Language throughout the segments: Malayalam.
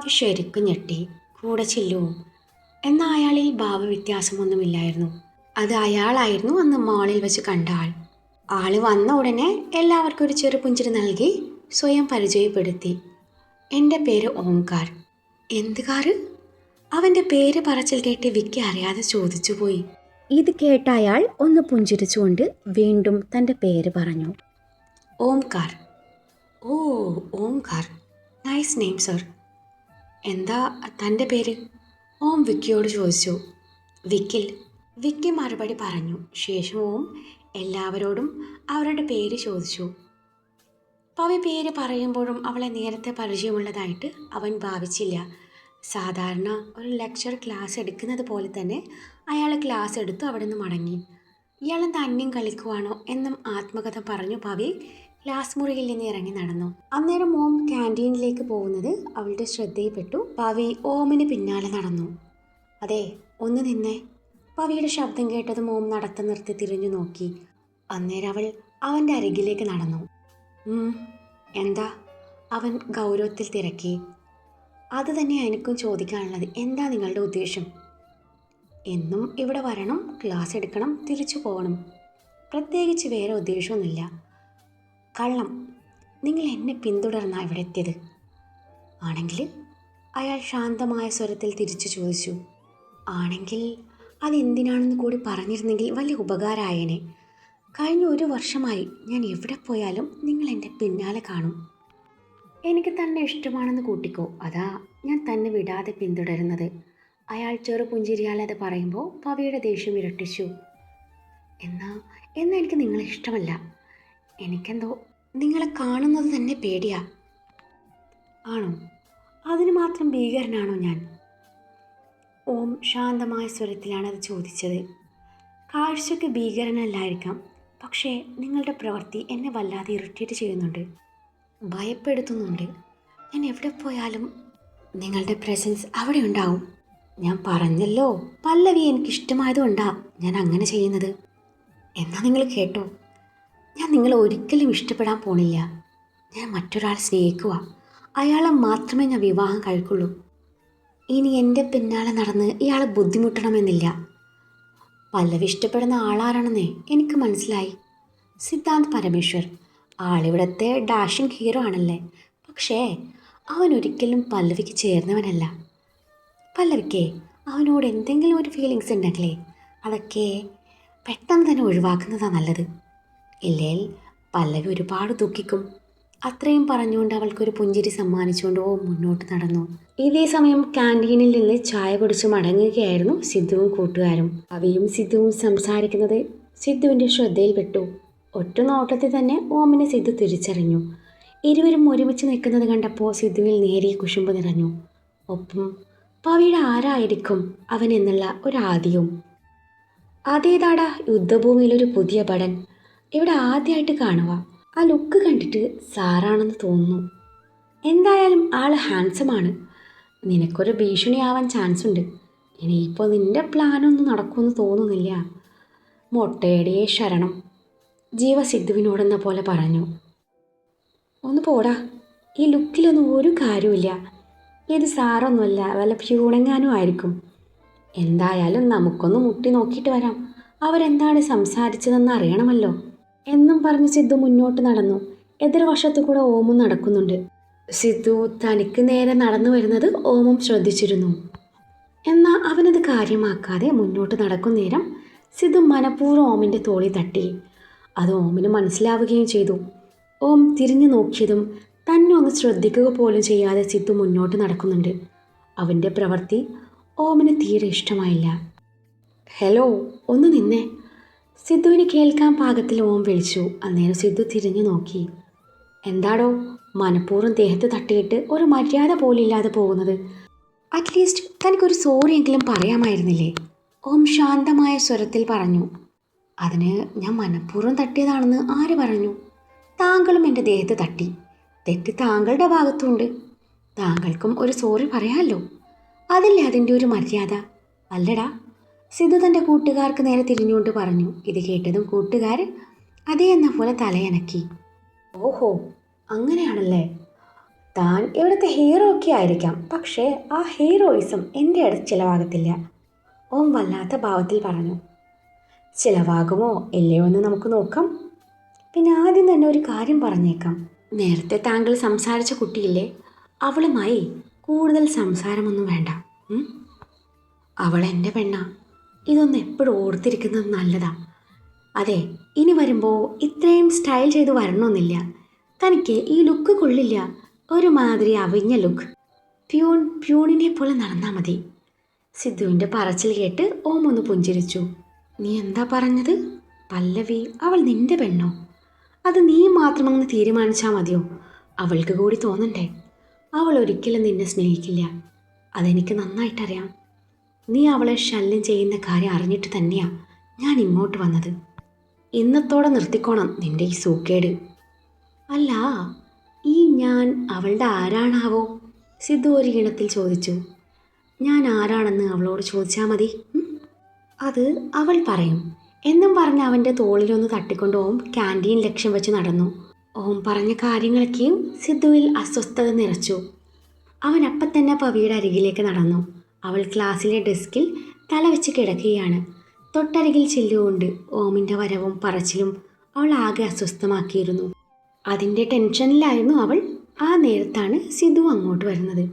പവി ശരിക്കും ഞെട്ടി. കൂടെ ചെല്ലുവോ എന്നാൽ അയാളിൽ ഭാവവ്യത്യാസമൊന്നുമില്ലായിരുന്നു അത് അയാളായിരുന്നു അന്ന് മാളിൽ വെച്ച് കണ്ട ആൾ. ആൾ വന്ന ഉടനെ എല്ലാവർക്കും ഒരു ചെറു പുഞ്ചിരി നൽകി സ്വയം പരിചയപ്പെടുത്തി. എന്റെ പേര് ഓംകാർ. എന്ത് കാറ് അവന്റെ പേര് പറച്ചിൽ കേട്ട് വിക്കി അറിയാതെ ചോദിച്ചു പോയി. ഇത് കേട്ട അയാൾ ഒന്ന് പുഞ്ചിരിച്ചുകൊണ്ട് വീണ്ടും തന്റെ പേര് പറഞ്ഞു. ഓംകാർ ഓ ഓംകാർ. നൈസ് നെയിം സർ എന്താ തന്റെ പേര്? ഓം വിക്കിയോട് ചോദിച്ചു. വിക്കിൽ വിക്കി മറുപടി പറഞ്ഞു. ശേഷം ഓം എല്ലാവരോടും അവരുടെ പേര് ചോദിച്ചു. പവി പേര് പറയുമ്പോഴും അവളെ നേരത്തെ പരിചയമുള്ളതായിട്ട് അവൻ ഭാവിച്ചില്ല. സാധാരണ ഒരു ലെക്ചർ ക്ലാസ് എടുക്കുന്നത് പോലെ തന്നെ അയാൾ ക്ലാസ് എടുത്തു അവിടെ നിന്ന് മടങ്ങി. ഇയാളെന്താ അന്യം കളിക്കുവാണോ? എന്നും ആത്മകഥ പറഞ്ഞു പവി. ക്ലാസ് മുറിയിൽ നിന്ന് ഇറങ്ങി നടന്നു. അന്നേരം മോം ക്യാന്റീനിലേക്ക് പോകുന്നത് അവളുടെ ശ്രദ്ധയിൽപ്പെട്ടു. പവി ഓമിന് പിന്നാലെ നടന്നു. അതെ ഒന്ന് നിന്നേ. പവിയുടെ ശബ്ദം കേട്ടതും മോം നടത്തം നിർത്തി തിരിഞ്ഞു നോക്കി. അന്നേരം അവൾ അവന്റെ അരികിലേക്ക് നടന്നു. എന്താ? അവൻ ഗൗരവത്തിൽ തിരക്കി. അത് തന്നെ എനിക്കും ചോദിക്കാനുള്ളത്. എന്താ നിങ്ങളുടെ ഉദ്ദേശം? എന്നും ഇവിടെ വരണം ക്ലാസ് എടുക്കണം തിരിച്ചു പോകണം. പ്രത്യേകിച്ച് വേറെ ഉദ്ദേശമൊന്നുമില്ല. കള്ളം. നിങ്ങൾ എന്നെ പിന്തുടർന്നാണ് ഇവിടെ എത്തിയത് ആണെങ്കിൽ അയാൾ ശാന്തമായ സ്വരത്തിൽ തിരിച്ചു ചോദിച്ചു. ആണെങ്കിൽ അതെന്തിനാണെന്ന് കൂടി പറഞ്ഞിരുന്നെങ്കിൽ വലിയ ഉപകാരമായേനെ കഴിഞ്ഞ ഒരു വർഷമായി ഞാൻ എവിടെ പോയാലും നിങ്ങൾ എന്റെ പിന്നാലെ കാണും. എനിക്ക് തന്നെ ഇഷ്ടമാണെന്ന് കൂട്ടിക്കോ. അതാ ഞാൻ തന്നെ വിടാതെ പിന്തുടരുന്നത്. അയാൾ ചെറു പുഞ്ചിരിയാലെ അത് പറയുമ്പോൾ പവിയുടെ ദേഷ്യം ഇരട്ടിച്ചു. എന്നാ എന്നാ എനിക്ക് നിങ്ങളെ ഇഷ്ടമല്ല. എനിക്കെന്തോ നിങ്ങളെ കാണുന്നത് തന്നെ പേടിയാ. ആണോ? അതിന് മാത്രം ഭീകരനാണോ ഞാൻ? ഓം ശാന്തമായ സ്വരത്തിലാണ് അത് ചോദിച്ചത്. കാഴ്ചയ്ക്ക് ഭീകരനല്ലായിരിക്കാം പക്ഷേ നിങ്ങളുടെ പ്രവൃത്തി എന്നെ വല്ലാതെ ഇറിറ്റേറ്റ് ചെയ്യുന്നുണ്ട്. ഭയപ്പെടുത്തുന്നുണ്ട്. ഞാൻ എവിടെ പോയാലും നിങ്ങളുടെ പ്രസൻസ് അവിടെ ഉണ്ടാവും. ഞാൻ പറഞ്ഞല്ലോ പല്ലവി എനിക്കിഷ്ടമായതുകൊണ്ടാണ് ഞാൻ അങ്ങനെ ചെയ്യുന്നത്. എന്നാൽ നിങ്ങൾ കേട്ടോ. ഞാൻ നിങ്ങളെ ഒരിക്കലും ഇഷ്ടപ്പെടാൻ പോണില്ല. ഞാൻ മറ്റൊരാൾ സ്നേഹിക്കുക അയാളെ മാത്രമേ ഞാൻ വിവാഹം കഴിക്കുള്ളൂ. ഇനി എന്റെ പിന്നാലെ നടന്ന് ഇയാളെ ബുദ്ധിമുട്ടണമെന്നില്ല. പല്ലവി ഇഷ്ടപ്പെടുന്ന ആളാരാണെന്നേ എനിക്ക് മനസ്സിലായി. സിദ്ധാന്ത് പരമേശ്വർ. ആളിവിടത്തെ ഡാഷിങ് ഹീറോ ആണല്ലേ. പക്ഷേ അവൻ ഒരിക്കലും പല്ലവിക്ക് ചേർന്നവനല്ല. പല്ലവിക്കേ അവനോട് എന്തെങ്കിലും ഒരു ഫീലിങ്സ് ഉണ്ടെങ്കിലേ അതൊക്കെ പെട്ടെന്ന് തന്നെ ഒഴിവാക്കുന്നതാണ് നല്ലത്. ഇല്ലേൽ പല്ലവി ഒരുപാട് ദുഃഖിക്കും. അത്രയും പറഞ്ഞുകൊണ്ട് അവൾക്കൊരു പുഞ്ചിരി സമ്മാനിച്ചുകൊണ്ട് ഓ മുന്നോട്ട് നടന്നു. ഇതേ സമയം ക്യാന്റീനിൽ നിന്ന് ചായ കുടിച്ച് മടങ്ങുകയായിരുന്നു സിദ്ധുവും കൂട്ടുകാരും. അവയും സിദ്ധുവും സംസാരിക്കുന്നത് സിദ്ധുവിന്റെ ശ്രദ്ധയിൽപ്പെട്ടു ഒറ്റ നോട്ടത്തിൽ തന്നെ ഓമിനെ സിദ്ധു തിരിച്ചറിഞ്ഞു. ഇരുവരും ഒരുമിച്ച് നിൽക്കുന്നത് കണ്ടപ്പോൾ സിദ്ധുവിൽ നേരിയ കുശുമ്പ് നിറഞ്ഞു. ഒപ്പം പവിയുടെ ആരായിരിക്കും അവൻ എന്നുള്ള ഒരാദ്യവും അതേതാടാ യുദ്ധഭൂമിയിലൊരു പുതിയ പടൻ ഇവിടെ ആദ്യമായിട്ട് കാണുക. ആ ലുക്ക് കണ്ടിട്ട് സാറാണെന്ന് തോന്നുന്നു. എന്തായാലും ആൾ ഹാൻസമാണ്. നിനക്കൊരു ഭീഷണിയാവാൻ ചാൻസ് ഉണ്ട് ഇനിയിപ്പോൾ നിന്റെ പ്ലാനൊന്നും നടക്കുമെന്ന് തോന്നുന്നില്ല. മൊട്ടയടിയെ ശരണം. ജീവ സിദ്ധുവിനോടെന്ന പോലെ പറഞ്ഞു. ഒന്ന് പോടാ. ഈ ലുക്കിലൊന്നും ഒരു കാര്യമില്ല ഇത് സാറൊന്നുമല്ല വല്ല പ്യൂണെങ്ങാനും ആയിരിക്കും. എന്തായാലും നമുക്കൊന്ന് മുട്ടി നോക്കിയിട്ട് വരാം. അവരെന്താണ് സംസാരിച്ചതെന്ന് അറിയണമല്ലോ. എന്നും പറഞ്ഞ് സിദ്ധു മുന്നോട്ട് നടന്നു. എതിർവശത്തു കൂടെ ഓമും നടക്കുന്നുണ്ട്. സിദ്ധു തനിക്ക് നേരെ നടന്നു വരുന്നത് ഓമും ശ്രദ്ധിച്ചിരുന്നു. എന്നാൽ അവനത് കാര്യമാക്കാതെ മുന്നോട്ട് നടക്കും നേരം സിദ്ധു മനഃപൂർവം ഓമിന്റെ തോളി തട്ടി. അത് ഓമിന് മനസ്സിലാവുകയും ചെയ്തു. ഓം തിരിഞ്ഞു നോക്കിയതും തന്നെ ഒന്ന് ശ്രദ്ധിക്കുക പോലും ചെയ്യാതെ സിദ്ധു മുന്നോട്ട് നടക്കുന്നുണ്ട്. അവന്റെ പ്രവൃത്തി ഓമിന് തീരെ ഇഷ്ടമായില്ല. ഹലോ ഒന്ന് നിന്നേ. സിദ്ധുവിന് കേൾക്കാൻ പാകത്തിൽ ഓം വിളിച്ചു. അന്നേരം സിദ്ധു തിരിഞ്ഞു നോക്കി. എന്താടോ? മനഃപൂർവം ദേഹത്ത് തട്ടിയിട്ട് ഒരു മര്യാദ പോലും ഇല്ലാതെ പോകുന്നത്. അറ്റ്ലീസ്റ്റ് തനിക്കൊരു സോറി എങ്കിലും പറയാമായിരുന്നില്ലേ? ഓം ശാന്തമായ സ്വരത്തിൽ പറഞ്ഞു. അതിന് ഞാൻ മനഃപൂർവം തട്ടിയതാണെന്ന് ആര് പറഞ്ഞു? താങ്കളും എന്റെ ദേഹത്ത് തട്ടി. തെറ്റ് താങ്കളുടെ ഭാഗത്തുണ്ട്. താങ്കൾക്കും ഒരു സോറി പറയാമല്ലോ. അതല്ലേ അതിന്റെ ഒരു മര്യാദ? അല്ലടാ സിദ്ധു തന്റെ കൂട്ടുകാർക്ക് നേരെ തിരിഞ്ഞുകൊണ്ട് പറഞ്ഞു ഇത് കേട്ടതും കൂട്ടുകാർ അതേ എന്ന പോലെ തലയനക്കി. ഓഹോ അങ്ങനെയാണല്ലേ? താൻ ഇവിടുത്തെ ഹീറോ ഒക്കെ ആയിരിക്കാം. പക്ഷേ ആ ഹീറോയിസം എന്റെ അടുത്ത് ചിലവാകത്തില്ല. ഓം വല്ലാത്ത ഭാവത്തിൽ പറഞ്ഞു. ചിലവാകുമോ? ഇല്ലയോ എന്ന് നമുക്ക് നോക്കാം. പിന്നെ ആദ്യം തന്നെ ഒരു കാര്യം പറഞ്ഞേക്കാം. നേരത്തെ താങ്കൾ സംസാരിച്ച കുട്ടിയില്ലേ? അവളുമായി കൂടുതൽ സംസാരമൊന്നും വേണ്ട? അവൾ എന്റെ പെണ്ണാ. ഇതൊന്ന് എപ്പോഴും ഓർത്തിരിക്കുന്നത് നല്ലതാ. അതെ ഇനി വരുമ്പോൾ ഇത്രയും സ്റ്റൈൽ ചെയ്ത് വരണമെന്നില്ല. തനിക്ക് ഈ ലുക്ക് കൊള്ളില്ല. ഒരുമാതിരി അവിഞ്ഞ ലുക്ക് പ്യൂൺ പ്യൂണിനെ പോലെ നടന്നാൽ മതി. സിദ്ധുവിന്റെ പറച്ചിൽ കേട്ട് ഓം ഒന്ന് പുഞ്ചിരിച്ചു. നീ എന്താ പറഞ്ഞത്? പല്ലവി അവൾ നിന്റെ പെണ്ണോ? അത് നീ മാത്രമെന്ന് തീരുമാനിച്ചാൽ മതിയോ? അവൾക്ക് കൂടി തോന്നണ്ടേ? അവൾ ഒരിക്കലും നിന്നെ സ്നേഹിക്കില്ല. അതെനിക്ക് നന്നായിട്ടറിയാം. നീ അവളെ ശല്യം ചെയ്യുന്ന കാര്യം അറിഞ്ഞിട്ട് തന്നെയാ ഞാൻ ഇങ്ങോട്ട് വന്നത്. ഇന്നത്തോടെ നിർത്തിക്കോണം നിന്റെ ഈ സൂക്കേട്. അല്ല ഈ ഞാൻ അവളുടെ ആരാണാവോ? സിദ്ധു ഒരു ഈണത്തിൽ ചോദിച്ചു. ഞാൻ ആരാണെന്ന് അവളോട് ചോദിച്ചാൽ മതി. അത് അവൾ പറയും. എന്നും പറഞ്ഞ് അവന്റെ തോളിലൊന്ന് തട്ടിക്കൊണ്ട് ഓം ക്യാന്റീൻ ലക്ഷ്യം വെച്ച് നടന്നു. ഓം പറഞ്ഞ കാര്യങ്ങളൊക്കെയും സിദ്ധുവിൽ അസ്വസ്ഥത നിറച്ചു. അവൻ അപ്പം തന്നെ പവിയുടെ അരികിലേക്ക് നടന്നു. അവൾ ക്ലാസ്സിലെ ഡെസ്കിൽ തലവെച്ച് കിടക്കുകയാണ്. തൊട്ടരികിൽ ചെല്ലുകൊണ്ട് ഓമിന്റെ വരവും പറച്ചിലും അവൾ ആകെ അസ്വസ്ഥമാക്കിയിരുന്നു. അതിന്റെ ടെൻഷനിലായിരുന്നു അവൾ ആ നേരത്താണ് സിധു അങ്ങോട്ട് വരുന്നത്.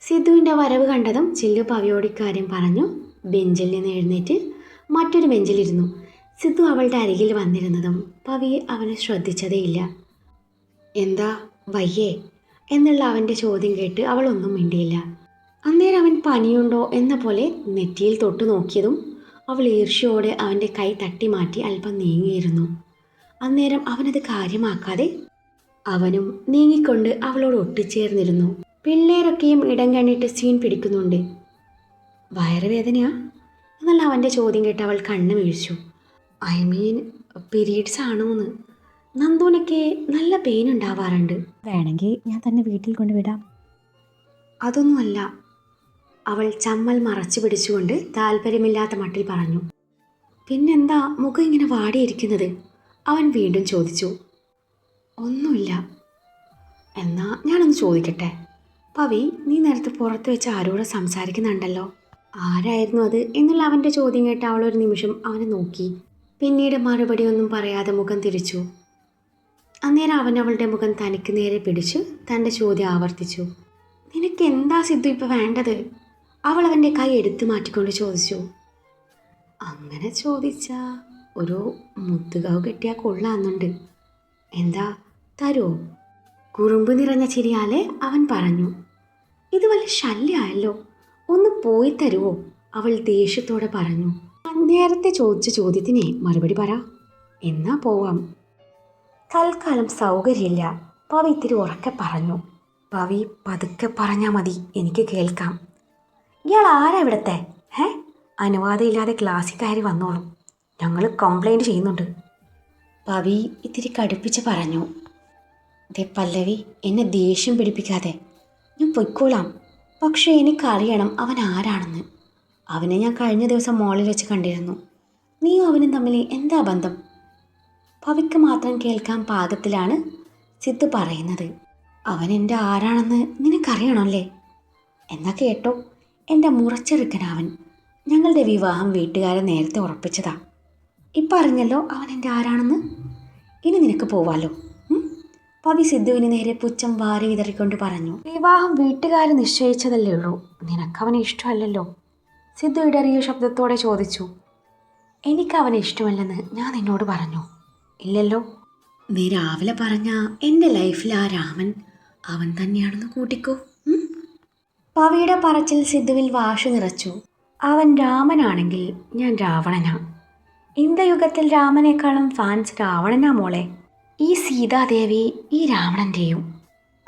സിധുവിന്റെ വരവ് കണ്ടതും ചില്ലു പവിയോട് ഇക്കാര്യം പറഞ്ഞു. ബെഞ്ചിൽ നിന്ന് എഴുന്നേറ്റ് മറ്റൊരു ബെഞ്ചിലിരുന്നു. സിധു അവളുടെ അരികിൽ വന്നിരുന്നതും പവി അവനെ ശ്രദ്ധിച്ചതേയില്ല. എന്താ വയ്യേ? എന്നുള്ള അവന്റെ ചോദ്യം കേട്ട് അവളൊന്നും മിണ്ടിയില്ല. അന്നേരം അവൻ പനിയുണ്ടോ എന്ന പോലെ നെറ്റിയിൽ തൊട്ടു നോക്കിയതും അവൾ ഈർഷ്യയോടെ അവന്റെ കൈ തട്ടി മാറ്റി അല്പം നീങ്ങിയിരുന്നു. അന്നേരം അവനത് കാര്യമാക്കാതെ അവനും നീങ്ങിക്കൊണ്ട് അവളോട് ഒട്ടിച്ചേർന്നിരുന്നു. പിള്ളേരൊക്കെയും ഇടം കണ്ണിട്ട് സീൻ പിടിക്കുന്നുണ്ട്. വയറുവേദനയാ? എന്നുള്ള അവന്റെ ചോദ്യം കേട്ട് അവൾ കണ്ണു വീഴ്ച്ചു ഐ മീൻ പീരീഡ്സ് ആണോന്ന്. നന്ദൂനൊക്കെ നല്ല പെയിൻ ഉണ്ടാവാറുണ്ട്. വേണമെങ്കിൽ ഞാൻ തന്നെ വീട്ടിൽ കൊണ്ടുവിടാം. അതൊന്നുമല്ല. അവൾ ചമ്മൽ മറച്ചു പിടിച്ചുകൊണ്ട് താല്പര്യമില്ലാത്ത മട്ടിൽ പറഞ്ഞു പിന്നെന്താ മുഖം ഇങ്ങനെ വാടിയിരിക്കുന്നത്? അവൻ വീണ്ടും ചോദിച്ചു ഒന്നുമില്ല. എന്നാ ഞാനൊന്ന് ചോദിക്കട്ടെ? പവി നീ നേരത്തെ പുറത്ത് വെച്ച് ആരോട് സംസാരിക്കുന്നുണ്ടല്ലോ? ആരായിരുന്നു അത്? എന്നുള്ള അവന്റെ ചോദ്യം കേട്ട് അവൾ ഒരു നിമിഷം അവനെ നോക്കി. പിന്നീട് മറുപടി ഒന്നും പറയാതെ മുഖം തിരിച്ചു. അന്നേരം അവൻ അവളുടെ മുഖം തനിക്ക് നേരെ പിടിച്ചു തന്റെ ചോദ്യം ആവർത്തിച്ചു നിനക്ക് എന്താ സിദ്ധു ഇപ്പോൾ വേണ്ടത്? അവൾ അവന്റെ കൈ എടുത്തു മാറ്റിക്കൊണ്ട് ചോദിച്ചു. അങ്ങനെ ചോദിച്ച ഒരു മുത്തുകാവ് കെട്ടിയാൽ കൊള്ളാന്നുണ്ട്. എന്താ? തരുമോ കുറുമ്പ് നിറഞ്ഞ ചിരിയാലെ അവൻ പറഞ്ഞു. ഇത് വല്ല ശല്യമായല്ലോ ഒന്ന് പോയി തരുമോ അവൾ ദേഷ്യത്തോടെ പറഞ്ഞു. നേരത്തെ ചോദിച്ച ചോദ്യത്തിനെ മറുപടി പറ. എന്നാ പോവാം. തൽക്കാലം സൗകര്യമില്ല. പവി ഇത്തിരി ഉറക്കെ പറഞ്ഞു. പവി പതുക്കെ പറഞ്ഞാൽ മതി. എനിക്ക് കേൾക്കാം. ഇയാൾ ആരാ ഇവിടുത്തെ? ഏ അനുവാദമില്ലാതെ ക്ലാസ്സിൽ കയറി വന്നോളൂ. ഞങ്ങൾ കംപ്ലൈന്റ് ചെയ്യുന്നുണ്ട്. പവി ഇത്തിരി കടുപ്പിച്ച് പറഞ്ഞു. ദേ പല്ലവി എന്നെ ദേഷ്യം പിടിപ്പിക്കാതെ ഞാൻ പൊയ്ക്കോളാം. പക്ഷേ എനിക്കറിയണം അവൻ ആരാണെന്ന്. അവനെ ഞാൻ കഴിഞ്ഞ ദിവസം മോളിൽ വെച്ച് കണ്ടിരുന്നു. നീയും അവനും തമ്മിൽ എന്താ ബന്ധം? പവിക്ക് മാത്രം കേൾക്കാൻ പാകത്തിലാണ് സിദ്ധു പറയുന്നത്. അവൻ എന്റെ ആരാണെന്ന് നിനക്കറിയണമല്ലേ? എന്നാ കേട്ടോ. എന്റെ മുറച്ചെറുക്കനവൻ ഞങ്ങളുടെ വിവാഹം വീട്ടുകാരെ നേരത്തെ ഉറപ്പിച്ചതാ. ഇപ്പം അറിഞ്ഞല്ലോ അവൻ എന്റെ ആരാണെന്ന്. ഇനി നിനക്ക് പോവാലോ? പവി സിദ്ധുവിന് നേരെ പുച്ഛം വാരി വിതറിക്കൊണ്ട് പറഞ്ഞു. വിവാഹം വീട്ടുകാർ നിശ്ചയിച്ചതല്ലേ ഉള്ളൂ. നിനക്കവനെ ഇഷ്ടമല്ലല്ലോ. സിദ്ധു ഇടറിയ ശബ്ദത്തോടെ ചോദിച്ചു. എനിക്ക് അവനെ ഇഷ്ടമല്ലെന്ന് ഞാൻ നിന്നോട് പറഞ്ഞു. ഇല്ലല്ലോ. നീ രാവിലെ പറഞ്ഞ എന്റെ ലൈഫിൽ ആ രാമൻ അവൻ തന്നെയാണെന്ന് കൂട്ടിക്കോ? പവിയുടെ പറച്ചിൽ സിദ്ധുവിൽ വാശു നിറച്ചു. അവൻ രാമനാണെങ്കിൽ ഞാൻ രാവണനാ. ഇന്ദയുഗത്തിൽ രാമനേക്കാളും ഫാൻസ് രാവണനാ മോളെ. ഈ സീതാദേവി ഈ രാവണന്റെയും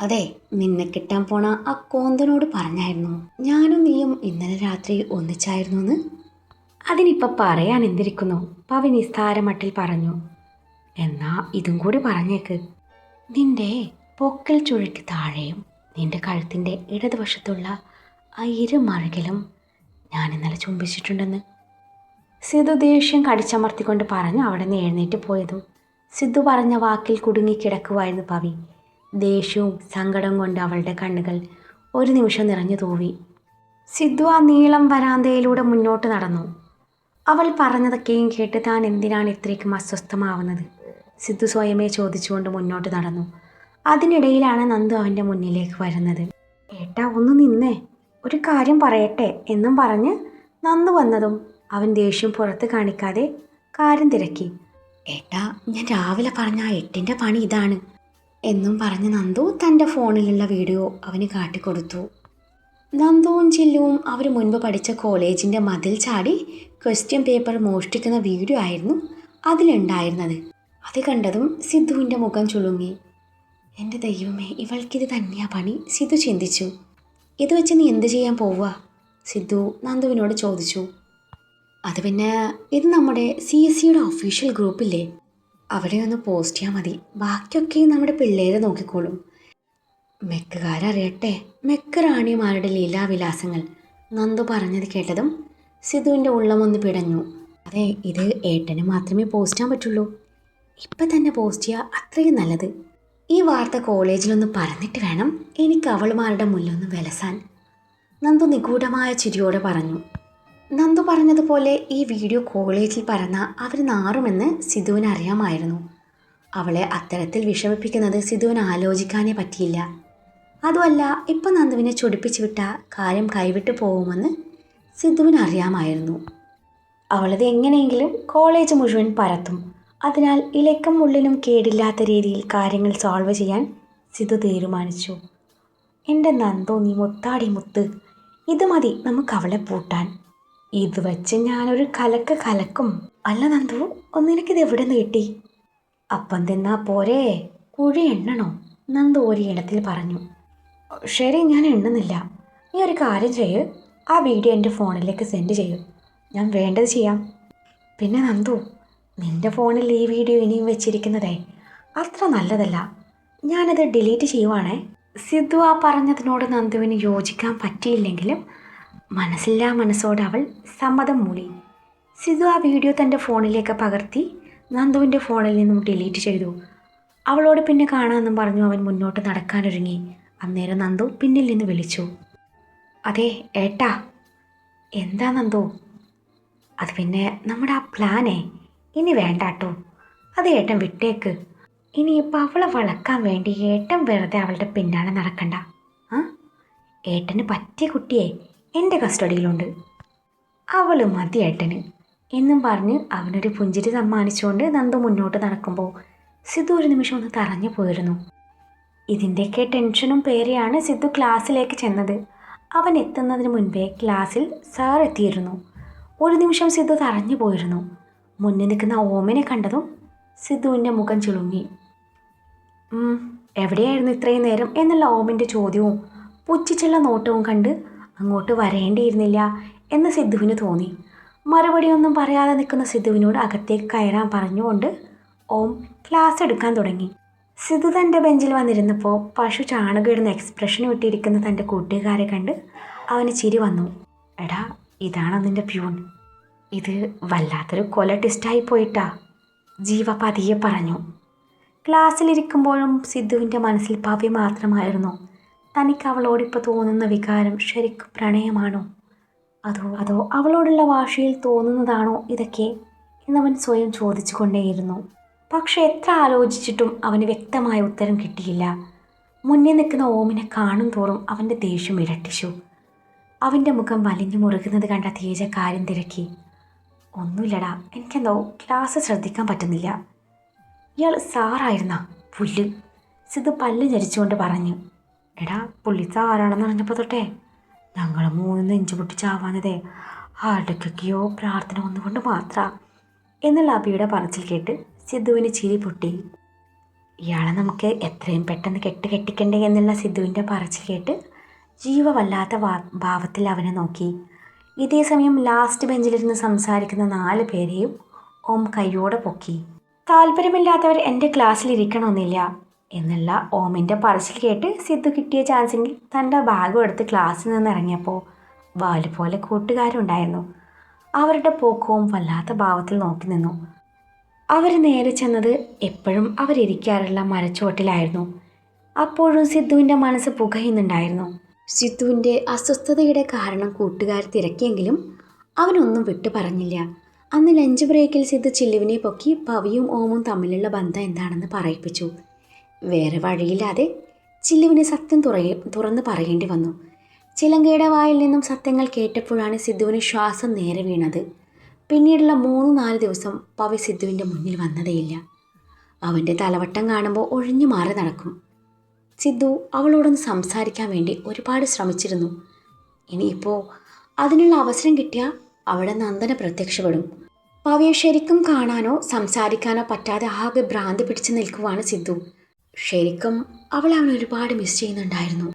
അതെ നിന്നെ കിട്ടാൻ പോണ ആ കോന്തനോട് പറഞ്ഞായിരുന്നു. ഞാനും നീയും ഇന്നലെ രാത്രി ഒന്നിച്ചായിരുന്നു എന്ന് അതിനിപ്പോൾ പറയാൻ എന്തിരിക്കുന്നു? പവി നിസ്താരമട്ടിൽ പറഞ്ഞു. എന്നാ ഇതും കൂടി പറഞ്ഞേക്ക്. നിന്റെ പൊക്കൽ ചുഴയ്ക്ക് താഴെയും നിന്റെ കഴുത്തിന്റെ ഇടതുവശത്തുള്ള ആ ഇരുമറകിലും ഞാൻ ഇന്നലെ ചുംബിച്ചിട്ടുണ്ടെന്ന്. സിദ്ധു ദേഷ്യം കടിച്ചമർത്തിക്കൊണ്ട് പറഞ്ഞു അവിടെ നിന്ന് എഴുന്നേറ്റ് പോയതും സിദ്ധു പറഞ്ഞ വാക്കിൽ കുടുങ്ങിക്കിടക്കുവായിരുന്നു പവി. ദേഷ്യവും സങ്കടവും കൊണ്ട് അവളുടെ കണ്ണുകൾ ഒരു നിമിഷം നിറഞ്ഞു തൂവി. സിദ്ധു ആ നീളം വരാന്തയിലൂടെ മുന്നോട്ട് നടന്നു. അവൾ പറഞ്ഞതൊക്കെയും കേട്ട് താൻ എന്തിനാണ് ഇത്രയ്ക്കും അസ്വസ്ഥമാവുന്നത്? സിദ്ധു സ്വയമേ ചോദിച്ചുകൊണ്ട് മുന്നോട്ട് നടന്നു. അതിനിടയിലാണ് നന്ദു അവന്റെ മുന്നിലേക്ക് വരുന്നത്. ഏട്ടാ ഒന്ന് നിന്നേ. ഒരു കാര്യം പറയട്ടെ എന്നും പറഞ്ഞ് നന്ദു വന്നതും അവൻ ദേഷ്യം പുറത്ത് കാണിക്കാതെ കാര്യം തിരക്കി. ഏട്ടാ ഞാൻ രാവിലെ പറഞ്ഞ ആ എട്ടിന്റെ പണി ഇതാണ് എന്നും പറഞ്ഞ് നന്ദു തന്റെ ഫോണിലുള്ള വീഡിയോ അവന് കാട്ടിക്കൊടുത്തു. നന്ദുവും ചില്ലുവും അവർ മുൻപ് പഠിച്ച കോളേജിന്റെ മതിൽ ചാടി ക്വസ്റ്റ്യൻ പേപ്പർ മോഷ്ടിക്കുന്ന വീഡിയോ ആയിരുന്നു അതിലുണ്ടായിരുന്നത്. അത് കണ്ടതും സിദ്ധുവിന്റെ മുഖം ചുളുങ്ങി. എന്റെ ദൈവമേ ഇവൾക്കിത് തന്നെയാ പണി. സിദ്ധു ചിന്തിച്ചു. ഇത് വെച്ച് നീ എന്ത് ചെയ്യാൻ പോവുക സിദ്ധു നന്ദുവിനോട് ചോദിച്ചു. അത് പിന്നെ ഇത് നമ്മുടെ സി എസ് സിയുടെ ഒഫീഷ്യൽ ഗ്രൂപ്പില്ലേ അവിടെ ഒന്ന് പോസ്റ്റ് ചെയ്യാൽ മതി. ബാക്കിയൊക്കെ നമ്മുടെ പിള്ളേരെ നോക്കിക്കോളും. മെക്കുകാരറിയട്ടെ. മെക്ക് റാണിമാരുടെ ലീലാവിലാസങ്ങൾ. നന്ദു പറഞ്ഞത് കേട്ടതും സിധുവിന്റെ ഉള്ളമൊന്ന് പിടഞ്ഞു. അതെ ഇത് ഏട്ടന് മാത്രമേ പോസ്റ്റ് ചെയ്യാൻ പറ്റുള്ളൂ. ഇപ്പം തന്നെ പോസ്റ്റ് ചെയ്യുക അത്രയും നല്ലത്. ഈ വാർത്ത കോളേജിലൊന്ന് പറഞ്ഞിട്ട് വേണം എനിക്ക് അവളുമാരുടെ മുല്ലൊന്ന് വിലസാൻ. നന്ദു നിഗൂഢമായ ചിരിയോടെ പറഞ്ഞു. നന്ദു പറഞ്ഞതുപോലെ ഈ വീഡിയോ കോളേജിൽ പറഞ്ഞ അവർ നാറുമെന്ന് സിധുവിന് അറിയാമായിരുന്നു. അവളെ അത്തരത്തിൽ വിഷമിപ്പിക്കുന്നത് സിധുവിന് ആലോചിക്കാനേ പറ്റിയില്ല. അതുമല്ല ഇപ്പം നന്ദുവിനെ ചൊടിപ്പിച്ചു വിട്ട കാര്യം കൈവിട്ട് പോകുമെന്ന് സിധുവിന് അറിയാമായിരുന്നു. അവളത് എങ്ങനെയെങ്കിലും കോളേജ് മുഴുവൻ പരത്തും. അതിനാൽ ഇലക്കും ഉള്ളിനും കേടില്ലാത്ത രീതിയിൽ കാര്യങ്ങൾ സോൾവ് ചെയ്യാൻ സിധു തീരുമാനിച്ചു. എന്റെ നന്ദോ നീ മുത്താടി മുത്ത്. ഇത് മതി നമുക്ക് അവളെ പൂട്ടാൻ. ഇത് വച്ച് ഞാനൊരു കലക്ക് കലക്കും. അല്ല നന്ദു ഒന്നിനക്കിത് എവിടെ നിന്ന് കിട്ടി? അപ്പം തിന്നാ പോരെ. കുഴി എണ്ണണോ? നന്ദു ഒരു ഇടത്തിൽ പറഞ്ഞു. ശരി ഞാൻ എണ്ണുന്നില്ല. നീ ഒരു കാര്യം ചെയ്യ്. ആ വീഡിയോ എന്റെ ഫോണിലേക്ക് സെൻഡ് ചെയ്യൂ. ഞാൻ വേണ്ടത് ചെയ്യാം. പിന്നെ നന്ദു നിന്റെ ഫോണിൽ ഈ വീഡിയോ ഇനിയും വെച്ചിരിക്കുന്നതേ? അത്ര നല്ലതല്ല. ഞാനത് ഡിലീറ്റ് ചെയ്യുവാണേ. സിദ്ധു ആ പറഞ്ഞതിനോട് നന്ദുവിന് യോജിക്കാൻ പറ്റിയില്ലെങ്കിലും മനസ്സില്ലാ മനസ്സോടെ അവൾ സമ്മതം മൂളി സിദ്ധു ആ വീഡിയോ തന്റെ ഫോണിലേക്ക് പകർത്തി നന്ദുവിന്റെ ഫോണിൽ നിന്നും ഡിലീറ്റ് ചെയ്തു. അവളോട് പിന്നെ കാണാമെന്നും പറഞ്ഞു അവൻ മുന്നോട്ട് നടക്കാനൊരുങ്ങി. അന്നേരം നന്ദു പിന്നിൽ നിന്ന് വിളിച്ചു. അതെ ഏട്ടാ. എന്താ നന്ദു? അത് പിന്നെ നമ്മുടെ ആ പ്ലാനേ ഇനി വേണ്ട കേട്ടോ അത് ഏട്ടൻ വിട്ടേക്ക്. ഇനിയിപ്പോൾ അവളെ വളക്കാൻ വേണ്ടി ഏട്ടൻ വെറുതെ അവളുടെ പിന്നാലെ നടക്കണ്ട. ആ? ഏട്ടന് പറ്റിയ കുട്ടിയെ എന്റെ കസ്റ്റഡിയിലുണ്ട്. അവൾ മതി ഏട്ടന്. എന്നും പറഞ്ഞ് അവനൊരു പുഞ്ചിരി സമ്മാനിച്ചുകൊണ്ട് നന്ദ മുന്നോട്ട് നടക്കുമ്പോൾ സിദ്ധു ഒരു നിമിഷം ഒന്ന് തറഞ്ഞു പോയിരുന്നു. ഇതിന്റെയൊക്കെ ടെൻഷനും പേരെയാണ് സിദ്ധു ക്ലാസ്സിലേക്ക് ചെന്നത്. അവൻ എത്തുന്നതിന് മുൻപേ ക്ലാസ്സിൽ സാർ എത്തിയിരുന്നു. ഒരു നിമിഷം സിദ്ധു തറഞ്ഞു പോയിരുന്നു. മുന്നിൽ നിൽക്കുന്ന ഓമനെ കണ്ടതും സിദ്ധുവിന്റെ മുഖം ചുളുങ്ങി. "ഉം, എവിടെയായിരുന്നു ഇത്രയും നേരം എന്നുള്ള ഓമിന്റെ ചോദ്യവും പുച്ഛിച്ചുള്ള നോട്ടവും കണ്ട് അങ്ങോട്ട് വരേണ്ടിയിരുന്നില്ല എന്ന് സിദ്ധുവിന് തോന്നി. മറുപടിയൊന്നും പറയാതെ നിൽക്കുന്ന സിദ്ധുവിനോട് അകത്തേക്ക് കയറാൻ പറഞ്ഞുകൊണ്ട് ഓം ക്ലാസ് എടുക്കാൻ തുടങ്ങി. സിദ്ധു തന്റെ ബെഞ്ചിൽ വന്നിരുന്നപ്പോൾ പശു ചാണകിടുന്ന എക്സ്പ്രഷൻ വിട്ടിരിക്കുന്ന തന്റെ കൂട്ടുകാരെ കണ്ട് അവന് ചിരി വന്നു. എടാ ഇതാണ് നിന്റെ പ്യൂൺ? ഇത് വല്ലാത്തൊരു കൊല ടിസ്റ്റായി പോയിട്ടാ. ജീവ പതിയെ പറഞ്ഞു. ക്ലാസ്സിലിരിക്കുമ്പോഴും സിദ്ധുവിന്റെ മനസ്സിൽ പവി മാത്രമായിരുന്നു. തനിക്ക് അവളോടിപ്പോൾ തോന്നുന്ന വികാരം ശരിക്കും പ്രണയമാണോ? അതോ അതോ അവളോടുള്ള വാശിയിൽ തോന്നുന്നതാണോ ഇതൊക്കെ എന്നവൻ സ്വയം ചോദിച്ചു കൊണ്ടേയിരുന്നു പക്ഷെ എത്ര ആലോചിച്ചിട്ടും അവന് വ്യക്തമായ ഉത്തരം കിട്ടിയില്ല. മുന്നിൽ നിൽക്കുന്ന ഓമിനെ കാണും തോറും അവന്റെ ദേഷ്യം ഇരട്ടിച്ചു. അവന്റെ മുഖം വലിഞ്ഞു മുറുകുന്നത് കണ്ട തേജ കാര്യം തിരക്കി. ഒന്നുമില്ലടാ. എനിക്കെന്തോ ക്ലാസ് ശ്രദ്ധിക്കാൻ പറ്റുന്നില്ല. ഇയാൾ സാറായിരുന്ന പുല്ല്. സിദ്ധു പല്ല് ഞരിച്ചുകൊണ്ട് പറഞ്ഞു. എടാ പുള്ളി സാറാണെന്ന് അറിഞ്ഞപ്പോൾ തൊട്ടേ ഞങ്ങൾ മൂന്ന് നെഞ്ചു പൊട്ടിച്ചാവാഞ്ഞതേ ആരുടെക്കൊക്കെയോ പ്രാർത്ഥന ഒന്നുകൊണ്ട് മാത്ര. എന്നുള്ള അബിയുടെ പറച്ചിൽ കേട്ട് സിദ്ധുവിന് ചിരി പൊട്ടി. ഇയാളെ നമുക്ക് എത്രയും പെട്ടെന്ന് കെട്ട് കെട്ടിക്കണ്ടേ എന്നുള്ള സിദ്ധുവിന്റെ പറച്ചിൽ കേട്ട് ജീവ വല്ലാത്ത ഭാവത്തിൽ അവനെ നോക്കി. ഇതേ സമയം ലാസ്റ്റ് ബെഞ്ചിലിരുന്ന് സംസാരിക്കുന്ന നാല് പേരെയും ഓം കൈയോടെ പൊക്കി. താല്പര്യമില്ലാത്തവർ എന്റെ ക്ലാസ്സിൽ ഇരിക്കണമെന്നില്ല എന്നുള്ള ഓമിന്റെ പറച്ചിൽ കേട്ട് സിദ്ധു കിട്ടിയ ചാൻസിൽ തന്റെ ബാഗും എടുത്ത് ക്ലാസ്സിൽ നിന്ന് ഇറങ്ങിയപ്പോൾ വാൽ പോലെ കൂട്ടുകാരുണ്ടായിരുന്നു. അവരുടെ പോക്കവും വല്ലാത്ത ഭാവത്തിൽ നോക്കി നിന്നു. അവർ നേരെ ചെന്നത് എപ്പോഴും അവരിയ്ക്കാറുള്ള മരച്ചുവട്ടിലായിരുന്നു. അപ്പോഴും സിദ്ധുവിന്റെ മനസ്സ് പുകയുന്നുണ്ടായിരുന്നു. സിദ്ധുവിന്റെ അസ്വസ്ഥതയുടെ കാരണം കൂട്ടുകാർ തിരക്കിയെങ്കിലും അവനൊന്നും വിട്ടു പറഞ്ഞില്ല. അന്ന് ലഞ്ച് ബ്രേക്കിൽ സിദ്ധു ചില്ലുവിനെ പൊക്കി പവിയും ഓമും തമ്മിലുള്ള ബന്ധം എന്താണെന്ന് പറയിപ്പിച്ചു. വേറെ വഴിയില്ലാതെ ചില്ലുവിന് സത്യം തുറയ തുറന്ന് പറയേണ്ടി വന്നു. ചിലങ്കയുടെ വായിൽ നിന്നും സത്യങ്ങൾ കേട്ടപ്പോഴാണ് സിദ്ധുവിന് ശ്വാസം നേരെ വീണത്. പിന്നീടുള്ള മൂന്ന് നാല് ദിവസം പവി സിദ്ധുവിന്റെ മുന്നിൽ വന്നതേയില്ല. അവന്റെ തലവട്ടം കാണുമ്പോൾ ഒഴിഞ്ഞു മാറി നടക്കും. സിദ്ധു അവളോടൊന്ന് സംസാരിക്കാൻ വേണ്ടി ഒരുപാട് ശ്രമിച്ചിരുന്നു. ഇനിയിപ്പോൾ അതിനുള്ള അവസരം കിട്ടിയാൽ അവിടെ നന്ദന പ്രത്യക്ഷപ്പെടും. പവയെ ശരിക്കും കാണാനോ സംസാരിക്കാനോ പറ്റാതെ ആകെ ഭ്രാന്ത് പിടിച്ച് നിൽക്കുവാണ് സിദ്ധു. ശരിക്കും അവളെ അവൻ ഒരുപാട് മിസ് ചെയ്യുന്നുണ്ടായിരുന്നു.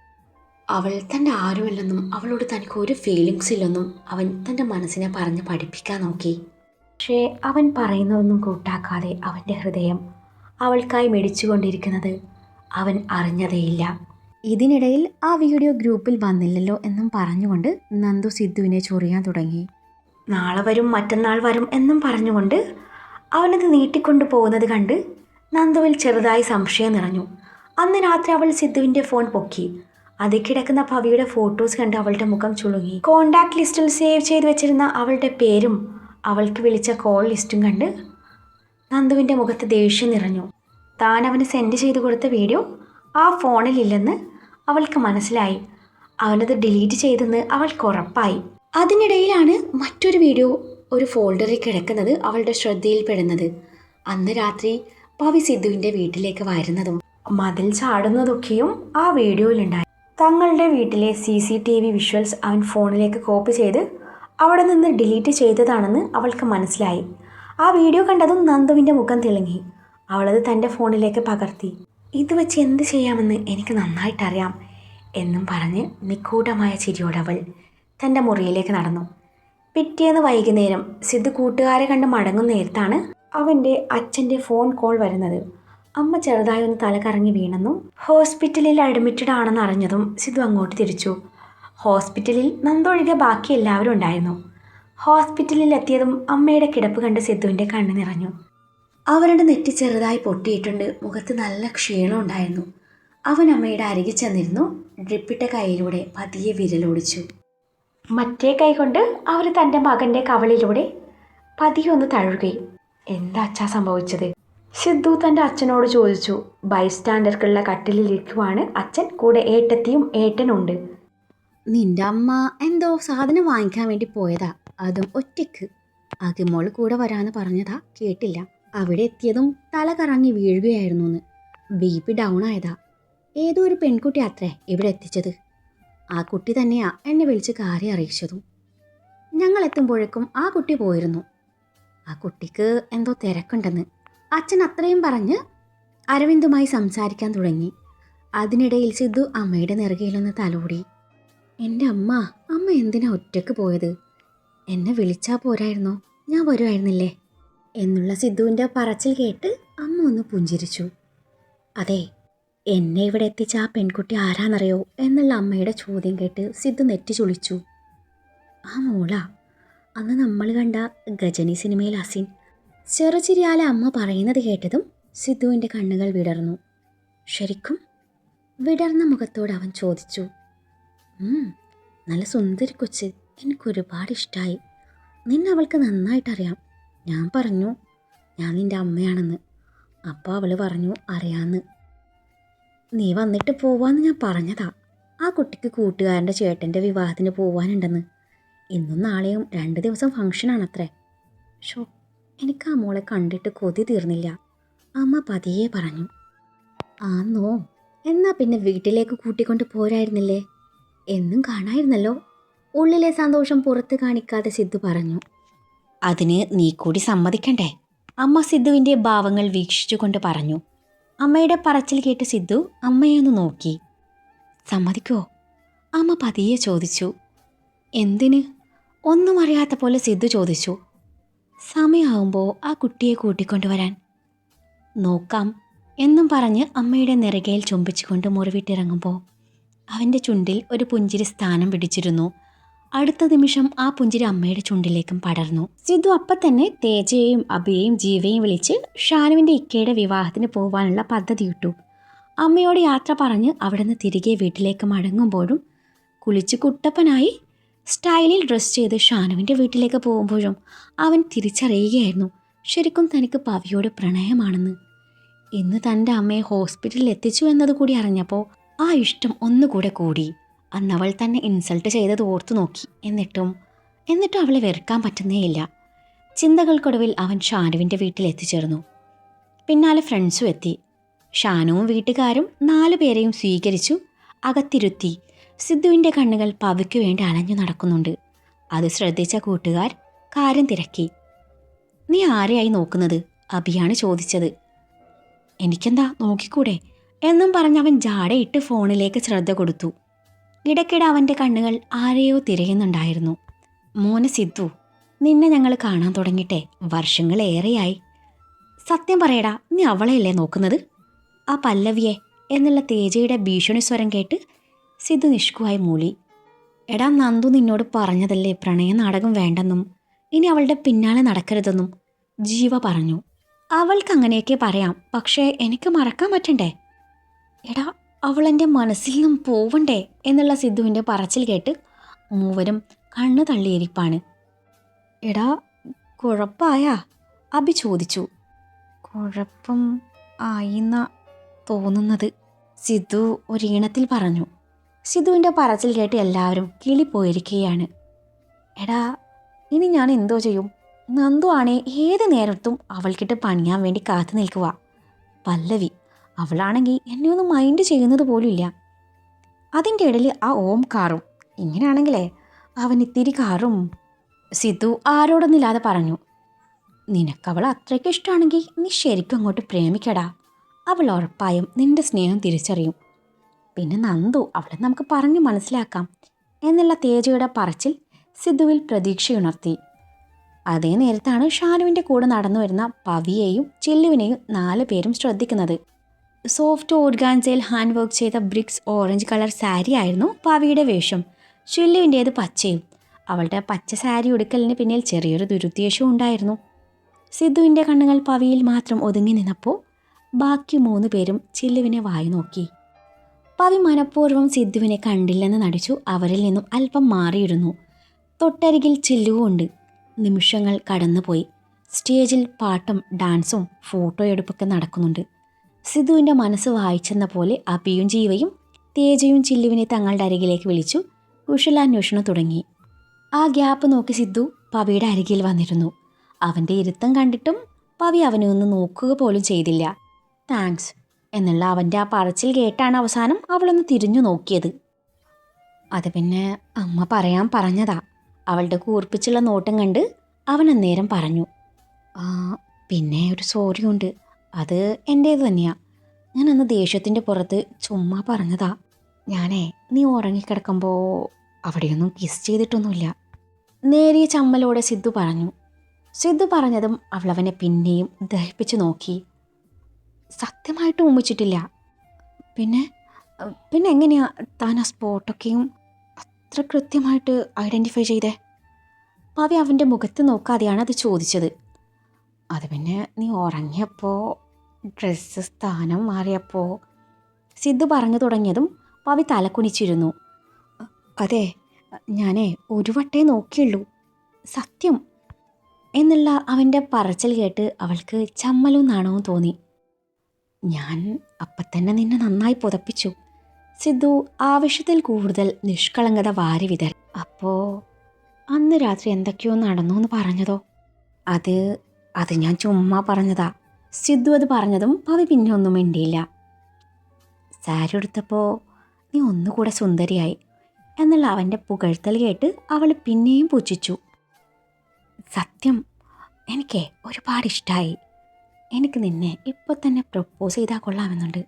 അവൾ തന്റെ ആരുമല്ലെന്നും അവളോട് തനിക്ക് ഒരു ഫീലിങ്സ് ഇല്ലെന്നും അവൻ തന്റെ മനസ്സിനെ പറഞ്ഞ് പഠിപ്പിക്കാൻ നോക്കി. പക്ഷേ അവൻ പറയുന്നതൊന്നും കൂട്ടാക്കാതെ അവന്റെ ഹൃദയം അവൾക്കായി മിടിച്ചുകൊണ്ടിരിക്കുന്നത് അവൻ അറിഞ്ഞതേയില്ല. ഇതിനിടയിൽ ആ വീഡിയോ ഗ്രൂപ്പിൽ വന്നില്ലല്ലോ എന്നും പറഞ്ഞുകൊണ്ട് നന്ദു സിദ്ധുവിനെ ചൊറിയാൻ തുടങ്ങി. നാളെ വരും മറ്റന്നാൾ വരും എന്നും പറഞ്ഞുകൊണ്ട് അവനത് നീട്ടിക്കൊണ്ടു പോകുന്നത് കണ്ട് നന്ദുവിൽ ചെറുതായി സംശയം നിറഞ്ഞു. അന്ന് രാത്രി അവൾ സിദ്ധുവിന്റെ ഫോൺ പൊക്കി. അതിൽ കിടക്കുന്ന ഭവിയുടെ ഫോട്ടോസ് കണ്ട് അവളുടെ മുഖം ചുളുങ്ങി. കോണ്ടാക്ട് ലിസ്റ്റിൽ സേവ് ചെയ്ത് വെച്ചിരുന്ന അവളുടെ പേരും അവൾക്ക് വിളിച്ച കോൾ ലിസ്റ്റും കണ്ട് നന്ദുവിന്റെ മുഖത്ത് ദേഷ്യം നിറഞ്ഞു. താൻ അവന് സെൻഡ് ചെയ്ത് കൊടുത്ത വീഡിയോ ആ ഫോണിലില്ലെന്ന് അവൾക്ക് മനസ്സിലായി. അവനത് ഡിലീറ്റ് ചെയ്തെന്ന് അവൾക്ക് ഉറപ്പായി. അതിനിടയിലാണ് മറ്റൊരു വീഡിയോ ഒരു ഫോൾഡറിൽ കിടക്കുന്നത് അവളുടെ ശ്രദ്ധയിൽപ്പെടുന്നത്. അന്ന് രാത്രി പവി സിദ്ധുവിന്റെ വീട്ടിലേക്ക് വരുന്നതും മതിൽ ചാടുന്നതൊക്കെയും ആ വീഡിയോയിലുണ്ടായി തങ്ങളുടെ വീട്ടിലെ C C T V visuals അവൻ ഫോണിലേക്ക് കോപ്പി ചെയ്ത് അവിടെ നിന്ന് ഡിലീറ്റ് ചെയ്തതാണെന്ന് അവൾക്ക് മനസ്സിലായി. ആ വീഡിയോ കണ്ടതും നന്ദുവിന്റെ മുഖം തിളങ്ങി. അവളത് തന്റെ ഫോണിലേക്ക് പകർത്തി. ഇത് വെച്ച് എന്ത് ചെയ്യാമെന്ന് എനിക്ക് നന്നായിട്ടറിയാം എന്നും പറഞ്ഞ് നിഗൂഢമായ ചിരിയോടവൾ തന്റെ മുറിയിലേക്ക് നടന്നു. പിറ്റേന്ന് വൈകുന്നേരം സിദ്ധു കൂട്ടുകാരെ കണ്ട് മടങ്ങുന്ന നേരത്താണ് അവന്റെ അച്ഛന്റെ ഫോൺ കോൾ വരുന്നത്. അമ്മ ചെറുതായി ഒന്ന് തലകറങ്ങി വീണെന്നും ഹോസ്പിറ്റലിൽ അഡ്മിറ്റഡ് ആണെന്ന് അറിഞ്ഞതും സിദ്ധു അങ്ങോട്ട് തിരിച്ചു. ഹോസ്പിറ്റലിൽ നന്ദൊഴികെ ബാക്കി എല്ലാവരും ഉണ്ടായിരുന്നു. ഹോസ്പിറ്റലിൽ എത്തിയതും അമ്മയുടെ കിടപ്പ് കണ്ട് സിദ്ധുവിന്റെ കണ്ണ് നിറഞ്ഞു. അവരുടെ നെറ്റി ചെറുതായി പൊട്ടിയിട്ടുണ്ട്. മുഖത്ത് നല്ല ക്ഷീണം ഉണ്ടായിരുന്നു. അവൻ അമ്മയുടെ അരികിൽ ചെന്നിരുന്നു. ഡ്രിപ്പിട്ട കൈയിലൂടെ പതിയെ വിരലോടിച്ചു. മറ്റേ കൈ കൊണ്ട് അവർ തന്റെ മകന്റെ കവളിലൂടെ പതിയെ ഒന്ന് തഴുകി. എന്താ അച്ഛാ സംഭവിച്ചത്? സിദ്ധു തന്റെ അച്ഛനോട് ചോദിച്ചു. ബൈസ്റ്റാൻഡർക്കുള്ള കട്ടിലിരിക്കുവാണ് അച്ഛൻ. കൂടെ ഏട്ടത്തിയും ഏട്ടനുണ്ട്. നിന്റെ അമ്മ എന്തോ സാധനം വാങ്ങിക്കാൻ വേണ്ടി പോയതാ. അതും ഒറ്റയ്ക്ക്. അകിമോൾ കൂടെ വരാന്ന് പറഞ്ഞതാ. കേട്ടില്ല. അവിടെ എത്തിയതും തല കറങ്ങി വീഴുകയായിരുന്നു എന്ന് ബി പി ഡൗൺ ആയതാ. ഏതോ ഒരു പെൺകുട്ടി അത്രേ ഇവിടെ എത്തിച്ചത്. ആ കുട്ടി തന്നെയാ എന്നെ വിളിച്ച് കാര്യം അറിയിച്ചതും. ഞങ്ങൾ എത്തുമ്പോഴേക്കും ആ കുട്ടി പോയിരുന്നു. ആ കുട്ടിക്ക് എന്തോ തിരക്കുണ്ടെന്ന്. അച്ഛൻ അത്രയും പറഞ്ഞ് അരവിന്ദുമായി സംസാരിക്കാൻ തുടങ്ങി. അതിനിടയിൽ സിദ്ധു അമ്മയുടെ നിറകയിലൊന്ന് തലോടി. എന്റെ അമ്മ അമ്മ എന്തിനാ ഒറ്റയ്ക്ക് പോയത്? എന്നെ വിളിച്ചാൽ പോരായിരുന്നോ? ഞാൻ വരുമായിരുന്നില്ലേ? എന്നുള്ള സിദ്ധുവിന്റെ പറച്ചിൽ കേട്ട് അമ്മ ഒന്ന് പുഞ്ചിരിച്ചു. അതെ എന്നെ ഇവിടെ എത്തിച്ച ആ പെൺകുട്ടി ആരാന്നറിയോ? എന്നുള്ള അമ്മയുടെ ചോദ്യം കേട്ട് സിദ്ധു നെറ്റി ചുളിച്ചു. ആ മോള അന്ന് നമ്മൾ കണ്ട ഗജനി സിനിമയിൽ അസിൻ ചെറുചിരിയാലെ അമ്മ പറയുന്നത് കേട്ടതും സിദ്ധുവിന്റെ കണ്ണുകൾ വിടർന്നു. ശരിക്കും വിടർന്ന മുഖത്തോട് അവൻ ചോദിച്ചു. "ഉം, നല്ല സുന്ദരി കൊച്ച്. എനിക്കൊരുപാട് ഇഷ്ടമായി നിന്നവൾക്ക് നന്നായിട്ടറിയാം. ഞാൻ പറഞ്ഞു ഞാൻ നിന്റെ അമ്മയാണെന്ന്. അപ്പോൾ അവൾ പറഞ്ഞു അറിയാമെന്ന് നീ വന്നിട്ട് പോവാന്ന് ഞാൻ പറഞ്ഞതാ. ആ കുട്ടിക്ക് കൂട്ടുകാരന്റെ ചേട്ടന്റെ വിവാഹത്തിന് പോവാനുണ്ടെന്ന്. ഇന്നും നാളെയും രണ്ട് ദിവസം ഫംഗ്ഷനാണത്രേ. ഷോ എനിക്ക് ആ മോളെ കണ്ടിട്ട് കൊതി തീർന്നില്ല. അമ്മ പതിയെ പറഞ്ഞു ആന്നോ എന്നാ പിന്നെ വീട്ടിലേക്ക് കൂട്ടിക്കൊണ്ട് പോരായിരുന്നില്ലേ? എന്നും കാണായിരുന്നല്ലോ. ഉള്ളിലെ സന്തോഷം പുറത്ത് കാണിക്കാതെ സിദ്ധു പറഞ്ഞു അതിന് നീ കൂടി സമ്മതിക്കണ്ടേ? അമ്മ സിദ്ധുവിന്റെ ഭാവങ്ങൾ വീക്ഷിച്ചുകൊണ്ട് പറഞ്ഞു. അമ്മയുടെ പറച്ചിൽ കേട്ട് സിദ്ധു അമ്മയെ ഒന്ന് നോക്കി. സമ്മതിക്കോ? അമ്മ പതിയെ ചോദിച്ചു. എന്തിന്? ഒന്നും അറിയാത്ത പോലെ സിദ്ധു ചോദിച്ചു. സമയമാകുമ്പോൾ ആ കുട്ടിയെ കൂട്ടിക്കൊണ്ടുവരാൻ നോക്കാം എന്നും പറഞ്ഞ് അമ്മയുടെ നിറകയിൽ ചുംബിച്ചുകൊണ്ട് മുറിവിട്ടിറങ്ങുമ്പോൾ അവന്റെ ചുണ്ടിൽ ഒരു പുഞ്ചിരി സ്ഥാനം പിടിച്ചിരുന്നു. അടുത്ത നിമിഷം ആ പുഞ്ചിരി അമ്മയുടെ ചുണ്ടിലേക്കും പടർന്നു. സിദ്ധു അപ്പം തന്നെ തേജയെയും അബിയെയും ജീവയും വിളിച്ച് ഷാനുവിന്റെ ഇക്കയുടെ വിവാഹത്തിന് പോകാനുള്ള പദ്ധതി ഇട്ടു അമ്മയോട് യാത്ര പറഞ്ഞ് അവിടുന്ന് തിരികെ വീട്ടിലേക്ക് മടങ്ങുമ്പോഴും കുളിച്ച് കുട്ടപ്പനായി സ്റ്റൈലിൽ ഡ്രസ് ചെയ്ത് ഷാനുവിന്റെ വീട്ടിലേക്ക് പോകുമ്പോഴും അവൻ തിരിച്ചറിയുകയായിരുന്നു. ശരിക്കും തനിക്ക് പവിയോട് പ്രണയമാണെന്ന്. ഇന്ന് തന്റെ അമ്മയെ ഹോസ്പിറ്റലിൽ എത്തിച്ചു എന്നതുകൂടി അറിഞ്ഞപ്പോൾ ആ ഇഷ്ടം ഒന്നുകൂടെ കൂടി. അന്ന് അവൾ തന്നെ ഇൻസൾട്ട് ചെയ്തത് ഓർത്തു നോക്കി. എന്നിട്ടും എന്നിട്ടും അവളെ വെറുക്കാൻ പറ്റുന്നേയില്ല. ചിന്തകൾക്കൊടുവിൽ അവൻ ഷാനുവിന്റെ വീട്ടിൽ എത്തിച്ചേർന്നു. പിന്നാലെ ഫ്രണ്ട്സും എത്തി. ഷാനുവും വീട്ടുകാരും നാലു പേരെയും സ്വീകരിച്ചു അകത്തിരുത്തി. സിദ്ധുവിന്റെ കണ്ണുകൾ പവയ്ക്കു വേണ്ടി അലഞ്ഞു നടക്കുന്നുണ്ട്. അത് ശ്രദ്ധിച്ച കൂട്ടുകാർ കാര്യം തിരക്കി. നീ ആരെയായി നോക്കുന്നത്? അബിയാണ് ചോദിച്ചത്. എനിക്കെന്താ? നോക്കിക്കൂടെ? എന്നും പറഞ്ഞ് അവൻ ജാടയിട്ട് ഫോണിലേക്ക് ശ്രദ്ധ കൊടുത്തു. ഇടയ്ക്കിടെ അവന്റെ കണ്ണുകൾ ആരെയോ തിരയുന്നുണ്ടായിരുന്നു. മോനെ സിദ്ധു നിന്നെ ഞങ്ങൾ കാണാൻ തുടങ്ങിയിട്ടെ വർഷങ്ങളേറെയായി. സത്യം പറയടാ നീ അവളെയല്ലേ നോക്കുന്നത്? ആ പല്ലവിയെ എന്നുള്ള തേജയുടെ ഭീഷണി സ്വരം കേട്ട് സിദ്ധു നിഷ്കുവായി മൂളി. എടാ നന്ദു നിന്നോട് പറഞ്ഞതല്ലേ പ്രണയ നാടകം വേണ്ടെന്നും ഇനി അവളുടെ പിന്നാലെ നടക്കരുതെന്നും ജീവ പറഞ്ഞു. അവൾക്ക് അങ്ങനെയൊക്കെ പറയാം പക്ഷേ എനിക്ക് മറക്കാൻ പറ്റണ്ടേ? എടാ അവൾ എന്റെ മനസ്സിൽ നിന്നും പോവണ്ടേ എന്നുള്ള സിദ്ധുവിന്റെ പറച്ചിൽ കേട്ട് മൂവരും കണ്ണു തള്ളിയിരിപ്പാണ്. എടാ കുഴപ്പമായാ അഭി ചോദിച്ചു. കുഴപ്പം ആയിന്ന തോന്നുന്നത് സിദ്ധു ഒരീണത്തിൽ പറഞ്ഞു. സിദ്ധുവിന്റെ പറച്ചിൽ കേട്ട് എല്ലാവരും കിളിപ്പോയിരിക്കുകയാണ് എടാ ഇനി ഞാൻ എന്തോ ചെയ്യും? നന്ദു ആണേ ഏത് നേരത്തും അവൾക്കിട്ട് പണിയാൻ വേണ്ടി കാത്തു നിൽക്കുക പല്ലവി അവളാണെങ്കിൽ എന്നെ ഒന്നും മൈൻഡ് ചെയ്യുന്നത് പോലുമില്ല അതിന്റെ ഇടയിൽ ആ ഓം കാറും. ഇങ്ങനെയാണെങ്കിലേ അവൻ ഇത്തിരി കാറും. സിദ്ധു ആരോടൊന്നില്ലാതെ പറഞ്ഞു നിനക്കവൾ അത്രയ്ക്ക് ഇഷ്ടമാണെങ്കിൽ നീ ശരിക്കും അങ്ങോട്ട് പ്രേമിക്കടാ. അവൾ ഉറപ്പായും നിന്റെ സ്നേഹം തിരിച്ചറിയും. പിന്നെ നന്ദു അവളെ നമുക്ക് പറഞ്ഞു മനസ്സിലാക്കാം എന്നുള്ള തേജയുടെ പറച്ചിൽ സിദ്ധുവിൽ പ്രതീക്ഷയുണർത്തി. അതേ നേരത്താണ് ഷാനുവിന്റെ കൂടെ നടന്നു വരുന്ന പവിയെയും ചെല്ലുവിനെയും നാല് പേരും ശ്രദ്ധിക്കുന്നത്. സോഫ്റ്റ് ഓർഗാൻസയിൽ ഹാൻഡ് വർക്ക് ചെയ്ത ബ്രിക്സ് ഓറഞ്ച് കളർ സാരി ആയിരുന്നു പാവിയുടെ വേഷം. ഷില്ലുവിന്റേത് പച്ചയും. അവളുടെ പച്ച സാരി ഉടുക്കലിന് പിന്നിൽ ചെറിയൊരു ദുരുദ്ദേശവും ഉണ്ടായിരുന്നു. സിദ്ധുവിന്റെ കണ്ണുകൾ പവിയിൽ മാത്രം ഒതുങ്ങി നിന്നപ്പോൾ ബാക്കി മൂന്ന് പേരും ചില്ലുവിനെ വായി നോക്കി. പവി മനഃപൂർവം സിദ്ധുവിനെ കണ്ടില്ലെന്ന് നടിച്ചു അവരിൽ നിന്നും അല്പം മാറിയിരുന്നു. തൊട്ടരികിൽ ചില്ലുവുണ്ട് നിമിഷങ്ങൾ കടന്നുപോയി. സ്റ്റേജിൽ പാട്ടും ഡാൻസും ഫോട്ടോ എടുപ്പൊക്കെ നടക്കുന്നുണ്ട്. സിദ്ധുവിന്റെ മനസ്സ് വായിച്ചെന്ന പോലെ അബിയും ജീവയും തേജയും ചില്ലുവിനെ തങ്ങളുടെ അരികിലേക്ക് വിളിച്ചു. കുശലാന്വേഷണം തുടങ്ങി. ആ ഗ്യാപ്പ് നോക്കി സിദ്ധു പവിയുടെ അരികിൽ വന്നിരുന്നു. അവന്റെ ഇരുത്തം കണ്ടിട്ടും പവി അവനെ ഒന്ന് നോക്കുക പോലും ചെയ്തില്ല. താങ്ക്സ് എന്നുള്ള അവന്റെ ആ പറച്ചിൽ കേട്ടാണ് അവസാനം അവളൊന്ന് തിരിഞ്ഞു നോക്കിയത്. അത് പിന്നെ അമ്മ പറയാൻ പറഞ്ഞതാ. അവളുടെ കൂർപ്പിച്ചുള്ള നോട്ടം കണ്ട് അവൻ അന്നേരം പറഞ്ഞു. പിന്നെ ഒരു സോറിയുണ്ട്. അത് എന്റേത് തന്നെയാ. ഞാൻ അന്ന് ദേഷ്യത്തിന്റെ പുറത്ത് ചുമ്മാ പറഞ്ഞതാ. ഞാനേ നീ ഉറങ്ങിക്കിടക്കുമ്പോൾ അവിടെയൊന്നും കിസ് ചെയ്തിട്ടൊന്നുമില്ല. നേരിയ ചമ്മലോടെ സിദ്ധു പറഞ്ഞു. സിദ്ധു പറഞ്ഞതും അവളവനെ പിന്നെയും ദഹിപ്പിച്ച് നോക്കി. സത്യമായിട്ടും ഉമ്മിച്ചിട്ടില്ല പിന്നെ പിന്നെ എങ്ങനെയാ താൻ ആ സ്പോട്ടൊക്കെയും അത്ര കൃത്യമായിട്ട് ഐഡന്റിഫൈ ചെയ്തേ? പവി അവന്റെ മുഖത്ത് നോക്കാതെയാണ് അത് ചോദിച്ചത്. അത് പിന്നെ നീ ഉറങ്ങിയപ്പോൾ ഡ്രസ്സ് സ്ഥാനം മാറിയപ്പോൾ സിദ്ധു പറഞ്ഞു തുടങ്ങിയതും പവി തലക്കുനിച്ചിരുന്നു അതെ ഞാനേ ഒരു വട്ടേ നോക്കിയുള്ളൂ. സത്യം. എന്നുള്ള അവന്റെ പറച്ചിൽ കേട്ട് അവൾക്ക് ചമ്മലും നാണവും തോന്നി. ഞാൻ അപ്പം തന്നെ നിന്നെ നന്നായി പുതപ്പിച്ചു. സിദ്ധു ആവശ്യത്തിൽ കൂടുതൽ നിഷ്കളങ്കത വാരി വിതൽ അപ്പോൾ അന്ന് രാത്രി എന്തൊക്കെയോ നടന്നു എന്ന് പറഞ്ഞതോ? അത് അത് ഞാൻ ചുമ്മാ പറഞ്ഞതാ. സിദ്ധു അത് പറഞ്ഞതും പവി പിന്നെ ഒന്നും മിണ്ടിയില്ല. സാരി എടുത്തപ്പോൾ നീ ഒന്നുകൂടെ സുന്ദരിയായി. എന്നുള്ള അവന്റെ പുകഴ്ത്തൽ കേട്ട് അവൾ പിന്നെയും പുച്ഛിച്ചു. സത്യം എനിക്കേ ഒരുപാട് ഇഷ്ടമായി എനിക്ക് നിന്നെ ഇപ്പോൾ തന്നെ പ്രപ്പോസ് ചെയ്താൽ കൊള്ളാമെന്നുണ്ട്.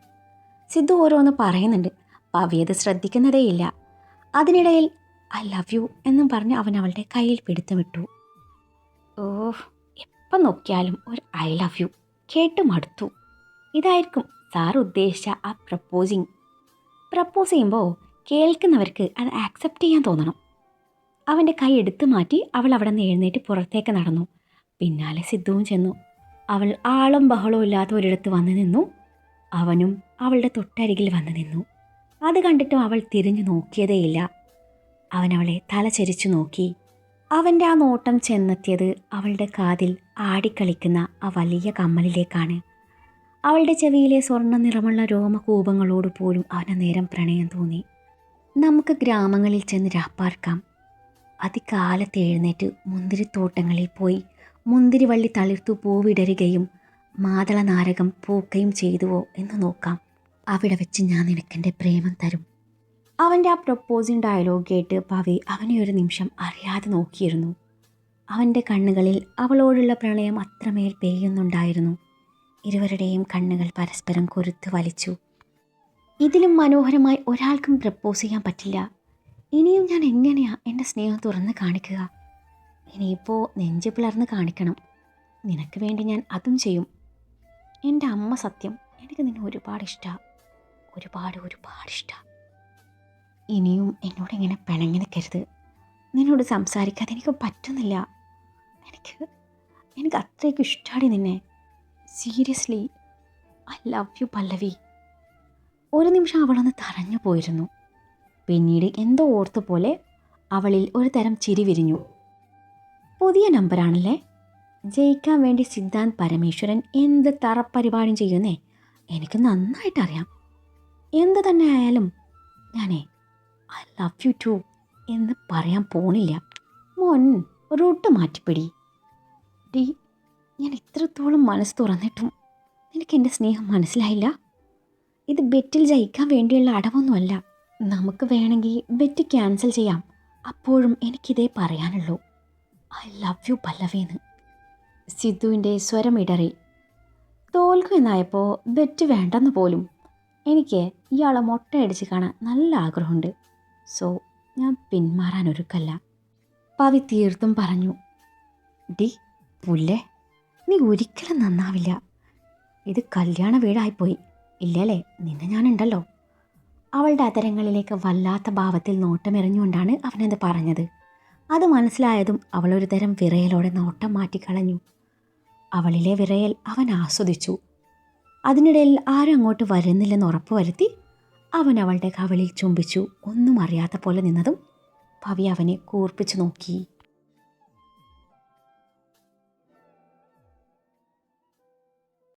സിദ്ധു ഓരോന്ന് പറയുന്നുണ്ട്. പവിയത് ശ്രദ്ധിക്കുന്നതേയില്ല അതിനിടയിൽ ഐ ലവ് യു എന്നും പറഞ്ഞ് അവൻ അവളുടെ കയ്യിൽ പിടുത്തമിട്ടു. ഓ എപ്പം നോക്കിയാലും ഒരു ഐ ലവ് യു കേട്ട് മടുത്തു ഇതായിരിക്കും സാർ ഉദ്ദേശിച്ച ആ പ്രപ്പോസിങ്. പ്രപ്പോസ് ചെയ്യുമ്പോൾ കേൾക്കുന്നവർക്ക് അത് ആക്സെപ്റ്റ് ചെയ്യാൻ തോന്നണം. അവന്റെ കൈ എടുത്തു മാറ്റി അവൾ അവിടെ നിന്ന് എഴുന്നേറ്റ് പുറത്തേക്ക് നടന്നു. പിന്നാലെ സിദ്ധുവും ചെന്നു. അവൾ ആളും ബഹളവും ഇല്ലാത്ത ഒരിടത്ത് വന്നു നിന്നു. അവനും അവളുടെ തൊട്ടരികിൽ വന്നു നിന്നു. അത് കണ്ടിട്ടും അവൾ തിരിഞ്ഞു നോക്കിയതേയില്ല. അവൻ അവളെ തലചരിച്ചു നോക്കി. അവന്റെ ആ നോട്ടം ചെന്നെത്തിയത് അവളുടെ കാതിൽ ആടിക്കളിക്കുന്ന ആ വലിയ കമ്മലിലേക്കാണ്. അവളുടെ ചെവിയിലെ സ്വർണ നിറമുള്ള രോമകൂപങ്ങളോട് പോലും അവന് നേരം പ്രണയം തോന്നി. നമുക്ക് ഗ്രാമങ്ങളിൽ ചെന്ന് രാപ്പാർക്കാം. അതികാലത്ത് എഴുന്നേറ്റ് മുന്തിരിത്തോട്ടങ്ങളിൽ പോയി മുന്തിരിവള്ളി തളിർത്തു പൂവിടരുകയും മാതള നാരകം പൂക്കുകയും ചെയ്തുവോ എന്ന് നോക്കാം. അവിടെ വെച്ച് ഞാൻ നിനക്കെന്റെ പ്രേമം തരും. അവന്റെ ആ പ്രൊപ്പോസിംഗ് ഡയലോഗ് കേട്ട് പവി അവനെ ഒരു നിമിഷം അറിയാതെ നോക്കിയിരുന്നു. അവന്റെ കണ്ണുകളിൽ അവളോടുള്ള പ്രണയം അത്രമേൽ പെയ്യുന്നുണ്ടായിരുന്നു. ഇരുവരുടെയും കണ്ണുകൾ പരസ്പരം കൊരുത്ത് വലിച്ചു. ഇതിലും മനോഹരമായി ഒരാൾക്കും പ്രപ്പോസ് ചെയ്യാൻ പറ്റില്ല. ഇനിയും ഞാൻ എങ്ങനെയാ എന്റെ സ്നേഹം തുറന്ന് കാണിക്കുക? ഇനിയിപ്പോൾ നെഞ്ച് പിളർന്ന് കാണിക്കണം. നിനക്ക് വേണ്ടി ഞാൻ അതും ചെയ്യും. എന്റെ അമ്മ സത്യം എനിക്ക് നിന്നെ ഒരുപാട് ഇഷ്ടമാണ് ഒരുപാട് ഒരുപാട് ഇഷ്ടമാണ് ഇനിയും എന്നോട് ഇങ്ങനെ പിണങ്ങി നിൽക്കരുത്. നിന്നോട് സംസാരിക്കാതെ എനിക്ക് പറ്റുന്നില്ല. എനിക്ക് എനിക്ക് അത്രയ്ക്ക് ഇഷ്ടമാണ് നിന്നെ. Seriously I love you Pallavi. ഒരു നിമിഷം അവളൊന്ന് തറഞ്ഞു പോയിരുന്നു. പിന്നീട് എന്തോ ഓർത്ത പോലെ അവളിൽ ഒരു തരം ചിരി വിരിഞ്ഞു. പുതിയ നമ്പറാണല്ലേ ജയിക്കാൻ വേണ്ടി സിദ്ധാന്ത് പരമേശ്വരൻ എന്ത് തറപ്പരിപാടിയും ചെയ്യുന്നേ? എനിക്ക് നന്നായിട്ടറിയാം. എന്ത് തന്നെ ആയാലും ഞാനേ ഐ ലവ് യു ടു എന്ന് പറയാൻ പോണില്ല. മോൻ റൂട്ട് മാറ്റിപ്പിടി. ഡി ഞാൻ ഇത്രത്തോളം മനസ്സ് തുറന്നിട്ടും നിനക്ക് എന്റെ സ്നേഹം മനസ്സിലായില്ല? ഇത് ബെറ്റിൽ ജയിക്കാൻ വേണ്ടിയുള്ള അടവൊന്നുമല്ല. നമുക്ക് വേണമെങ്കിൽ ബെറ്റ് ക്യാൻസൽ ചെയ്യാം. അപ്പോഴും എനിക്കിതേ പറയാനുള്ളൂ. ഐ ലവ് യു പല്ലവേന്ന്. സിദ്ധുവിന്റെ സ്വരമിടറി തോൽക്കുമെന്നായപ്പോൾ ബെറ്റ് വേണ്ടെന്ന് പോലും. എനിക്ക് ഇയാളെ മൊട്ടയടിച്ച് കാണാൻ നല്ല ആഗ്രഹമുണ്ട്. സോ ഞാൻ പിന്മാറാൻ ഒരുക്കല്ല പവി തീർത്തും പറഞ്ഞു ഡി പുല്ലേ നീ ഒരിക്കലും നന്നാവില്ല. ഇത് കല്യാണ വീടായിപ്പോയി. ഇല്ലല്ലേ നിന്നെ ഞാനുണ്ടല്ലോ. അവളുടെ അതരങ്ങളിലേക്ക് വല്ലാത്ത ഭാവത്തിൽ നോട്ടമെറിഞ്ഞുകൊണ്ടാണ് അവനത് പറഞ്ഞത്. അത് മനസ്സിലായതും അവളൊരു തരം വിറയലോടെ നോട്ടം മാറ്റിക്കളഞ്ഞു. അവളിലെ വിറയൽ അവൻ ആസ്വദിച്ചു. അതിനിടയിൽ ആരും അങ്ങോട്ട് വരുന്നില്ലെന്ന് ഉറപ്പുവരുത്തി അവൻ അവളുടെ കവളിൽ ചുംബിച്ചു. ഒന്നും അറിയാത്ത പോലെ നിന്നതും പവി അവനെ കൂർപ്പിച്ചു നോക്കി.